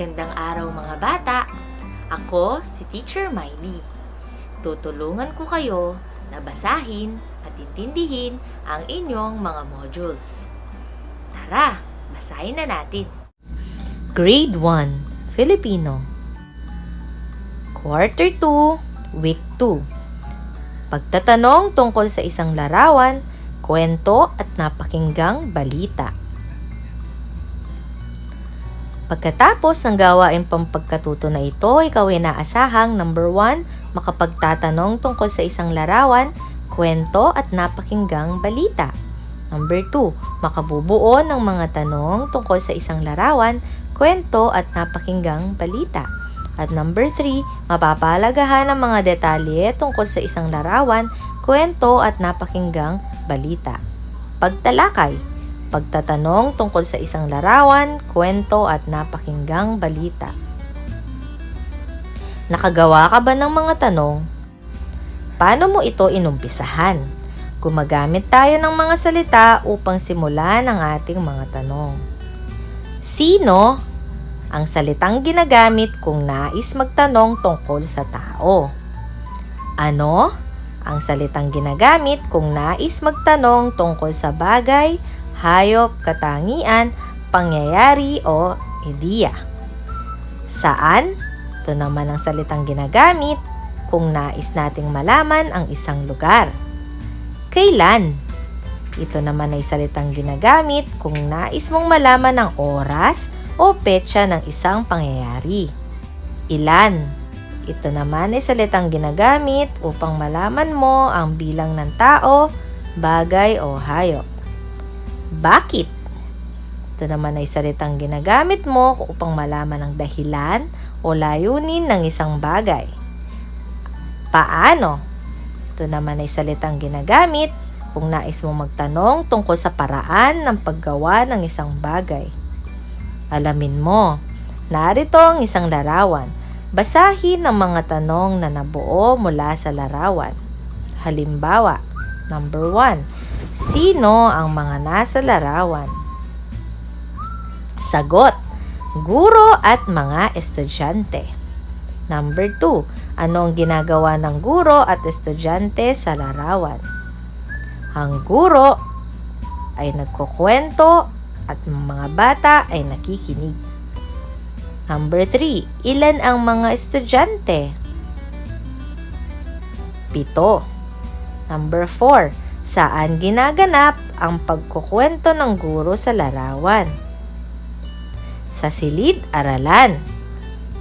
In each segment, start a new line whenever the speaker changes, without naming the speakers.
Magandang araw mga bata! Ako si Teacher Miley. Tutulungan ko kayo na basahin at intindihin ang inyong mga modules. Tara, basahin na natin.
Grade 1, Filipino. Quarter 2, Week 2. Pagtatanong tungkol sa isang larawan, kwento at napakinggang balita. Pagkatapos ng gawain pampagkatuto na ito, ikaw ay naasahang number 1, makapagtatanong tungkol sa isang larawan, kwento at napakinggang balita. Number 2, makabubuo ng mga tanong tungkol sa isang larawan, kwento at napakinggang balita. At number 3, mapapalagahan ng mga detalye tungkol sa isang larawan, kwento at napakinggang balita. Pagtalakay, pagtatanong tungkol sa isang larawan, kwento at napakinggang balita. Nakagawa ka ba ng mga tanong? Paano mo ito inumpisahan? Gumagamit tayo ng mga salita upang simulan ang ating mga tanong. Sino ang salitang ginagamit kung nais magtanong tungkol sa tao? Ano ang salitang ginagamit kung nais magtanong tungkol sa bagay, hayop, katangian, pangyayari o ideya? Saan? Ito naman ang salitang ginagamit kung nais nating malaman ang isang lugar. Kailan? Ito naman ay salitang ginagamit kung nais mong malaman ang oras o petsa ng isang pangyayari. Ilan? Ito naman ay salitang ginagamit upang malaman mo ang bilang ng tao, bagay o hayop. Bakit? Ito naman ay salitang ginagamit mo upang malaman ang dahilan o layunin ng isang bagay. Paano? Ito naman ay salitang ginagamit kung nais mong magtanong tungkol sa paraan ng paggawa ng isang bagay. Alamin mo, narito ang isang larawan. Basahin ang mga tanong na nabuo mula sa larawan. Halimbawa, number 1. Sino ang mga nasa larawan? Sagot, guro at mga estudyante. Number 2. Ano ang ginagawa ng guro at estudyante sa larawan? Ang guro ay nagkukwento at mga bata ay nakikinig. Number 3. Ilan ang mga estudyante? Pito. Number 4. Saan ginaganap ang pagkukwento ng guro sa larawan? Sa silid-aralan.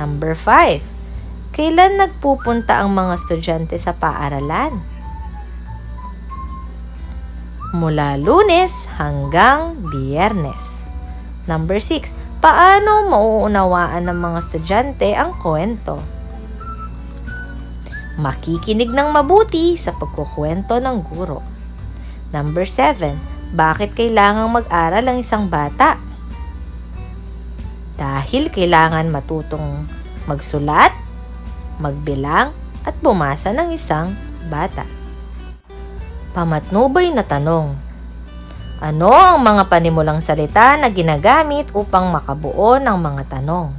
Number 5. Kailan nagpupunta ang mga estudyante sa paaralan? Mula lunes hanggang biyernes. Number 6. Paano mauunawaan ng mga estudyante ang kwento? Makikinig ng mabuti sa pagkukwento ng guro. Number 7. Bakit kailangang mag-aral ang isang bata? Dahil kailangan matutong magsulat, magbilang, at bumasa ng isang bata. Pamatnubay na tanong. Ano ang mga panimulang salita na ginagamit upang makabuo ng mga tanong?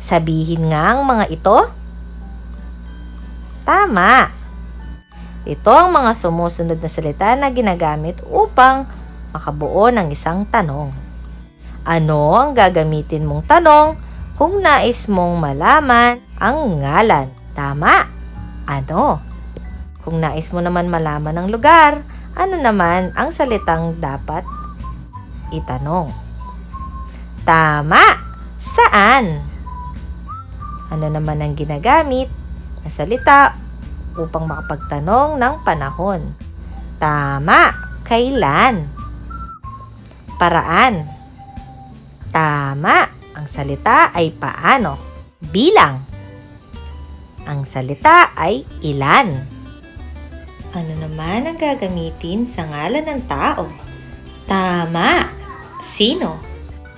Sabihin nga ang mga ito? Tama! Ito ang mga sumusunod na salita na ginagamit upang makabuo ng isang tanong. Ano ang gagamitin mong tanong kung nais mong malaman ang ngalan? Tama! Ano? Kung nais mo naman malaman ang lugar, ano naman ang salitang dapat itanong? Tama! Saan? Ano naman ang ginagamit na salita upang makapagtanong ng panahon? Tama! Kailan? Paraan. Tama! Ang salita ay paano? Bilang. Ang salita ay ilan. Ano naman ang gagamitin sa ngalan ng tao? Tama! Sino?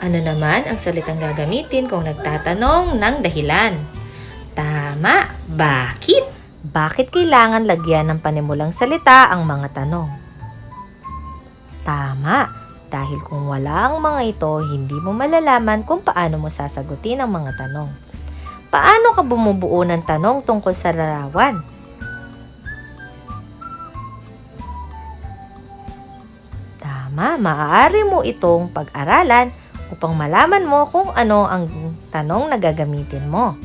Ano naman ang salitang gagamitin kung nagtatanong ng dahilan? Tama! Bakit? Bakit kailangan lagyan ng panimulang salita ang mga tanong? Tama! Dahil kung wala ang mga ito, hindi mo malalaman kung paano mo sasagutin ang mga tanong. Paano ka bumubuo ng tanong tungkol sa larawan? Tama, maaari mo itong pag-aralan upang malaman mo kung ano ang tanong na gagamitin mo.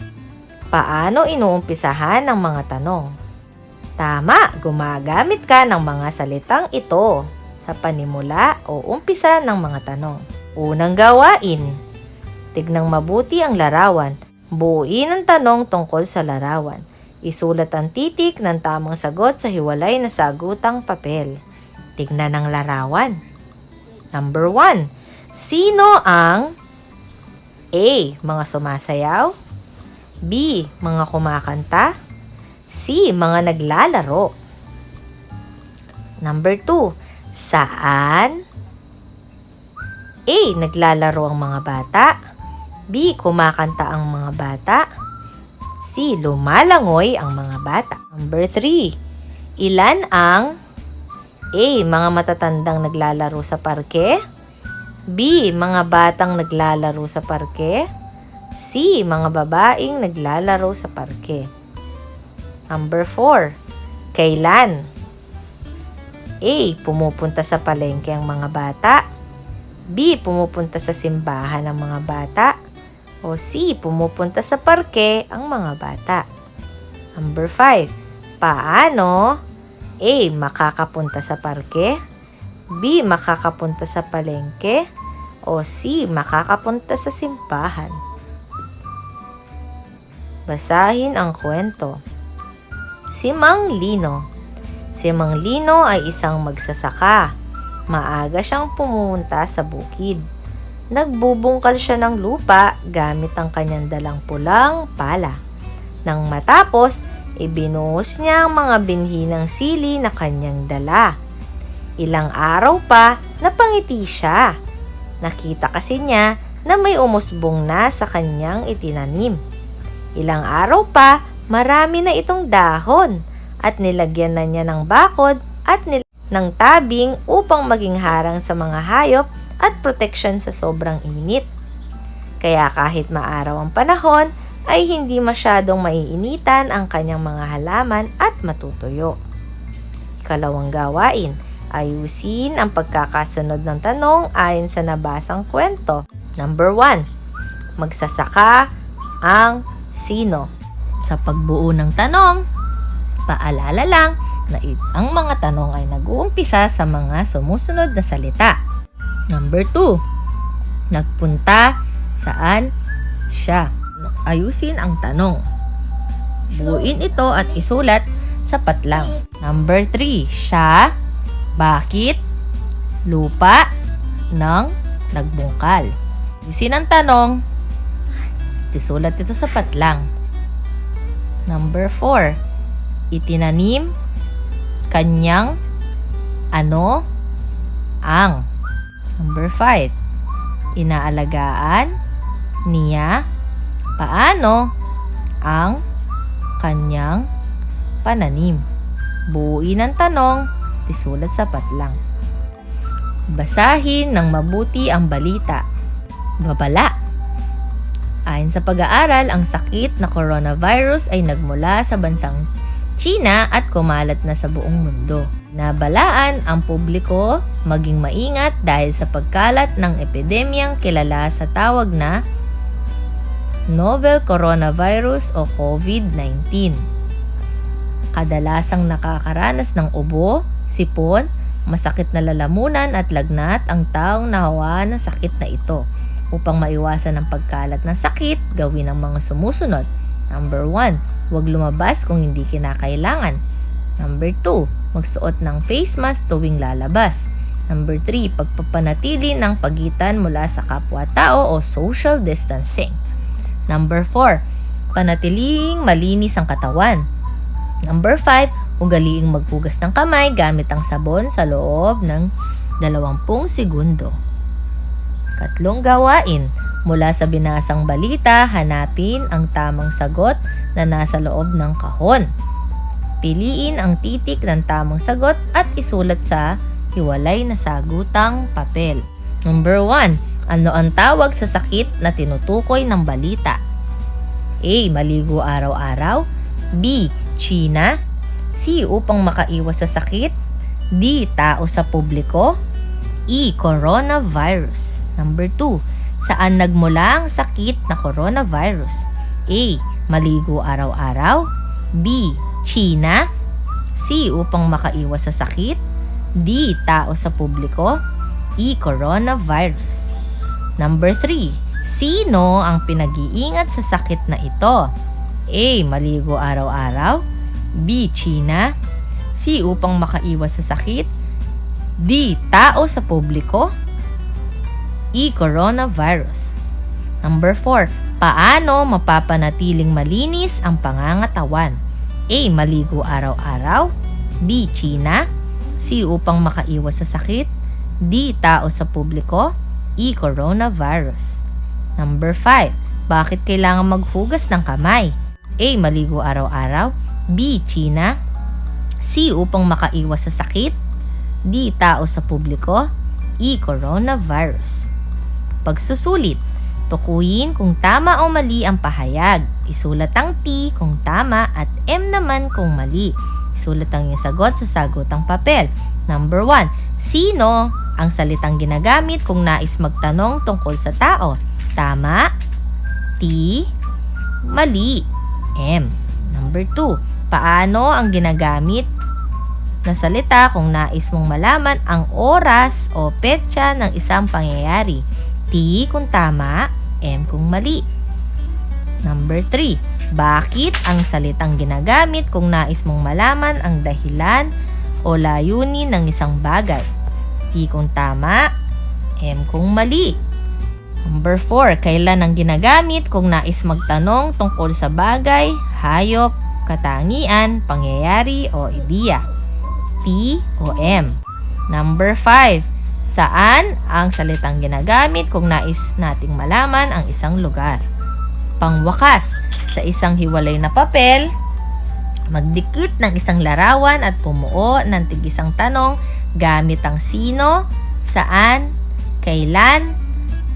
Paano inuumpisahan ang mga tanong? Tama, gumagamit ka ng mga salitang ito sa panimula o umpisa ng mga tanong. Unang gawain, tignang mabuti ang larawan. Buuin ang tanong tungkol sa larawan. Isulat ang titik ng tamang sagot sa hiwalay na sagutang papel. Tignan ang larawan. Number 1. Sino ang A. Mga sumasayaw B. Mga kumakanta C. Mga naglalaro Number 2. Saan A. Naglalaro ang mga bata B. Kumakanta ang mga bata C. Lumalangoy ang mga bata Number 3. Ilan ang A. Mga matatandang naglalaro sa parke B. Mga batang naglalaro sa parke. C. Mga babaeng naglalaro sa parke. Number 4. Kailan? A. Pumupunta sa palengke ang mga bata. B. Pumupunta sa simbahan ang mga bata. O C. Pumupunta sa parke ang mga bata. Number 5. Paano? A. Makakapunta sa parke. B. Makakapunta sa palengke. O C. Makakapunta sa simbahan. Basahin ang kwento. Si Mang Lino. Si Mang Lino ay isang magsasaka. Maaga siyang pumunta sa bukid. Nagbubungkal siya ng lupa gamit ang kanyang dalang pulang pala. Nang matapos, ibinuhos niya ang mga binhi ng sili na kanyang dala. Ilang araw pa, napangiti siya. Nakita kasi niya na may umusbong na sa kanyang itinanim. Ilang araw pa, marami na itong dahon at nilagyan na niya ng bakod at nil- ng tabing upang maging harang sa mga hayop at proteksyon sa sobrang init. Kaya kahit maaraw ang panahon, ay hindi masyadong maiinitan ang kanyang mga halaman at matutuyo. Ikalawang gawain, ayusin ang pagkakasunod ng tanong ayon sa nabasang kwento. Number 1. Magsasaka ang sino. Sa pagbuo ng tanong, paalala lang na ang mga tanong ay nag-uumpisa sa mga sumusunod na salita. Number 2. Nagpunta saan siya. Ayusin ang tanong. Buuin ito at isulat sa patlang. Number 3. Siya, bakit, lupa, ng nagbungkal. Ayusin ang tanong. Isulat ito sa patlang. Number 4. Itinanim, kanyang, ano, ang. Number 5. Inaalagaan, niya, paano, ang, kanyang, pananim. Buuin ang tanong, isulat sa patlang. Basahin ng mabuti ang balita. Babala. Ayon sa pag-aaral, ang sakit na coronavirus ay nagmula sa bansang China at kumalat na sa buong mundo. Nabalaan ang publiko maging maingat dahil sa pagkalat ng epidemyang kilala sa tawag na novel coronavirus o COVID-19. Kadalasang nakakaranas ng ubo, sipon, masakit na lalamunan at lagnat ang taong nahawa ng sakit na ito. Upang maiwasan ang pagkalat ng sakit, gawin ang mga sumusunod. Number 1, huwag lumabas kung hindi kinakailangan. Number 2, magsuot ng face mask tuwing lalabas. Number 3, pagpapanatili ng pagitan mula sa kapwa-tao o social distancing. Number 4, panatiling malinis ang katawan. Number 5, ugaliing maghugas ng kamay gamit ang sabon sa loob ng 20 segundo. Katlong gawain. Mula sa binasang balita, hanapin ang tamang sagot na nasa loob ng kahon. Piliin ang titik ng tamang sagot at isulat sa hiwalay na sagutang papel. Number 1. Ano ang tawag sa sakit na tinutukoy ng balita? A. Maligo araw-araw B. China C. Upang makaiwas sa sakit D. Tao sa publiko E. Coronavirus Number 2. Saan nagmula ang sakit na coronavirus? A. Maligo araw-araw B. China C. Upang makaiwas sa sakit D. Tao sa publiko E. Coronavirus Number 3. Sino ang pinag-iingat sa sakit na ito? A. Maligo araw-araw B. China C. Upang makaiwas sa sakit D. Tao sa publiko E. Coronavirus Number 4. Paano mapapanatiling malinis ang pangangatawan? A. Maligo araw-araw B. China C. Upang makaiwas sa sakit D. Tao sa publiko E. Coronavirus Number 5. Bakit kailangan maghugas ng kamay? A. Maligo araw-araw B. China C. Upang makaiwas sa sakit D. Tao sa publiko E. Coronavirus Pagsusulit Tukuyin kung tama o mali ang pahayag. Isulat ang T kung tama at M naman kung mali. Isulat ang iyong sagot sa sagutang papel. Number 1. Sino ang salitang ginagamit kung nais magtanong tungkol sa tao? Tama? T? Mali? M. Number 2. Paano ang ginagamit na salita kung nais mong malaman ang oras o petsa ng isang pangyayari? T kung tama, M kung mali. Number 3. Bakit ang salitang ginagamit kung nais mong malaman ang dahilan o layunin ng isang bagay? T kung tama, M kung mali. Number 4. Kailan ang ginagamit kung nais magtanong tungkol sa bagay, hayop, katangian, pangyayari o ideya? T o M. Number 5. Saan ang salitang ginagamit kung nais nating malaman ang isang lugar? Pangwakas, sa isang hiwalay na papel, magdikit ng isang larawan at pumuo ng tig-isang tanong gamit ang sino, saan, kailan,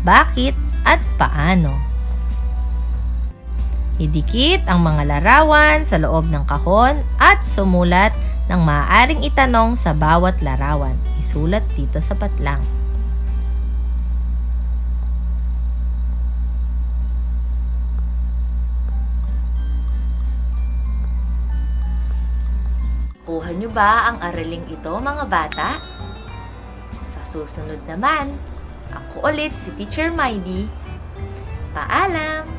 bakit, at paano. Idikit ang mga larawan sa loob ng kahon at sumulat ng maaaring itanong sa bawat larawan. Isulat dito sa patlang.
Kuha nyo ba ang araling ito mga bata? Sa susunod naman, ako ulit si Teacher Miley. Paalam!